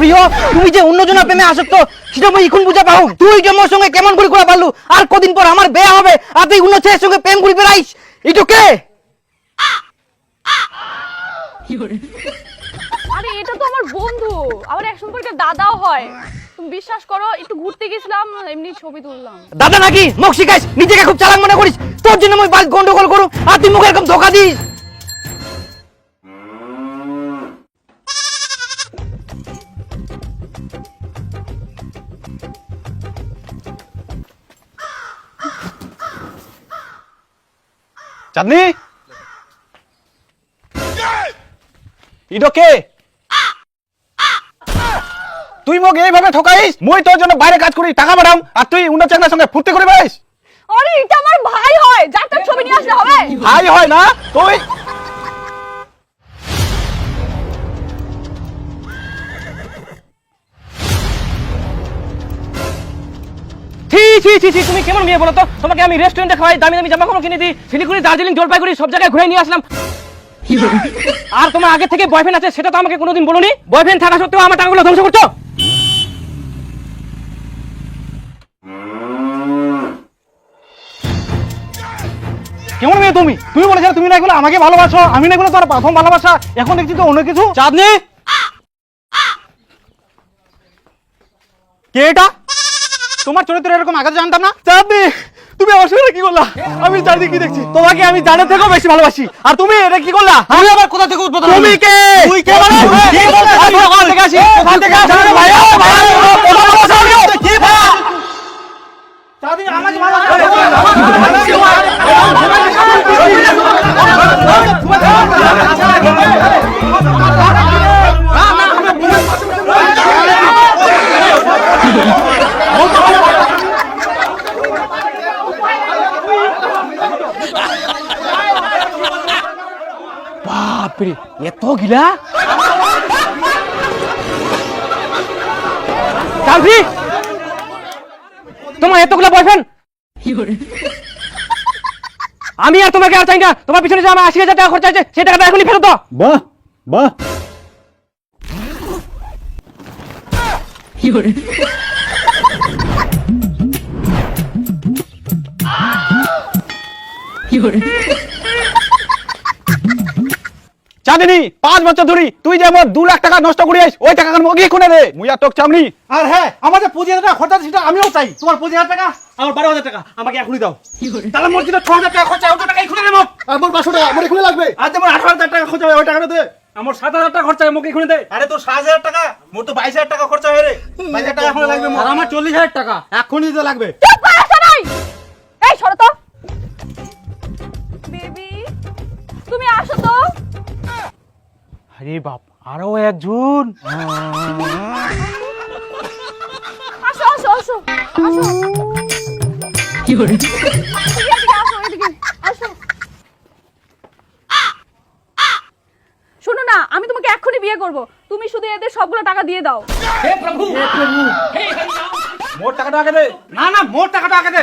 প্রিয়। তুমি যে অন্যজনের প্রেমে আসক্ত সেটা মই এখন বুঝা পাও। তুই যে মোর সঙ্গে কেমন করে করা পারলু আর কদিন পর আমার বিয়ে হবে আর তুই অন্য ছেলের সঙ্গে প্রেম করি বেড়াইস এটা কে? আরে এটা তো আমার বন্ধু। আমার এক সম্পর্কে দাদাও হয়। তুমি বিশ্বাস করো একটু ঘুরতে গেছিলাম এমনি ছবি তুললাম। দাদা নাকি? মুখ শিখাইস নিজেকে খুব চালাক মনে করিস। তোর জন্য মই বাস গন্ডগোল করু আর তুই মুখে এরকম ধোকা দিস। চাঁদনি ইডো কে তুই মোক এইভাবে ঠকাইস মই তোর জন্য বাইরে কাজ করি টাকা পাঠাম আর তুই উন্নত চাকরার সঙ্গে ফুর্তি করে বাইস আরে এটা আমার ভাই হয়। যার তার ছবি নিয়ে আসলে হবে। ভাই হয় না? তুই ছি ছি ছি ছি তুমি কেমন মেয়ে বলো তো? তোমাকে আমি রেস্টুরেন্টে খাওয়াই দামি দামি জামা কাপড় কিনে দিই শিলিগুড়ি দার্জিলিং জলপাইগুড়ি সব জায়গায় ঘুরে নিয়ে আসলাম। আর তোমার আগে থেকে বয়ফ্রেন্ড আছে সেটা তো আমাকে কোনোদিন বলোনি। বয়ফ্রেন্ড থাকা সত্ত্বেও আমার টাকাগুলো ধ্বংস করছ? কেমন মেয়ে তুমি? তুমি বলেছিলে তুমি না এগুলো আমাকে ভালোবাসো আমি না এগুলো তোর প্রথম ভালোবাসা। এখন দেখছি তো অন্য কিছু। চাঁদনি? কে এটা? তোমার চরিত্র এরকম আগে জানতাম না? চাঁদনি তুমি আমার সঙ্গে কি করলা? আমি চাঁদনি কি দেখছি? তোমাকে আমি জানে থেকেও বেশি ভালোবাসি। আর তুমি এটা কি করলা? আমি আবার কোথা থেকে উদ্বোধন তুমি কে? তুই কে বলো? কি বলো আমি কোথা থেকে আসি? কোথা থেকে আসি? ভাই ভাই বাপরে এত গিলা চালফি তোমার এতগুলা বয়ফ্রেন্ড আমি আর তোমাকে আর চাই না। তোমার পিছনে যে আমার আশি হাজার টাকা খরচা আছে সেই টাকাটা এখনই ফেরত দাও। বাহ বাহ। চাঁদিনী পাঁচ বছর ধরি তুই যেমন দু লাখ টাকা নষ্ট করিস ওই টাকা মগিয়ে খুনে দে। মুই আর তোক চামনি আর হ্যাঁ আমার যে পঁচিশ হাজার টাকা খরচা সেটা আমিও চাই। তোমার পঁচিশ হাজার টাকা আমার বারো হাজার টাকা আমাকে এখনই দাও। তাহলে মোট যেটা ছ হাজার টাকা খরচা ওই টাকা এখনই দেবো আর মোট টাকা আমার এখনই লাগবে। আর যেমন আঠারো হাজার টাকা খরচা হয় ওই টাকাটা দে। আমার সাত হাজার টাকা খরচা হয় মোকে এখনই দে। আরে তোর সাত হাজার টাকা মোট তো বাইশ হাজার টাকা খরচা হয় রে। বাইশ হাজার টাকা এখনই লাগবে আর আমার চল্লিশ হাজার টাকা এখনই দিতে লাগবে। চুপ করে আসো এই সরো তো। বেবি আরে বাপ আরও একজন। আসো আসো আসো। আসো। এদিকে, এদিকে আসো এদিকে। আসো। শোনো না আমি তোমাকে এক্ষুনি বিয়ে করব। তুমি শুধু এদের সবগুলো টাকা দিয়ে দাও। মোট টাকাটা আগে দে। না না মোট টাকাটা আগে দে।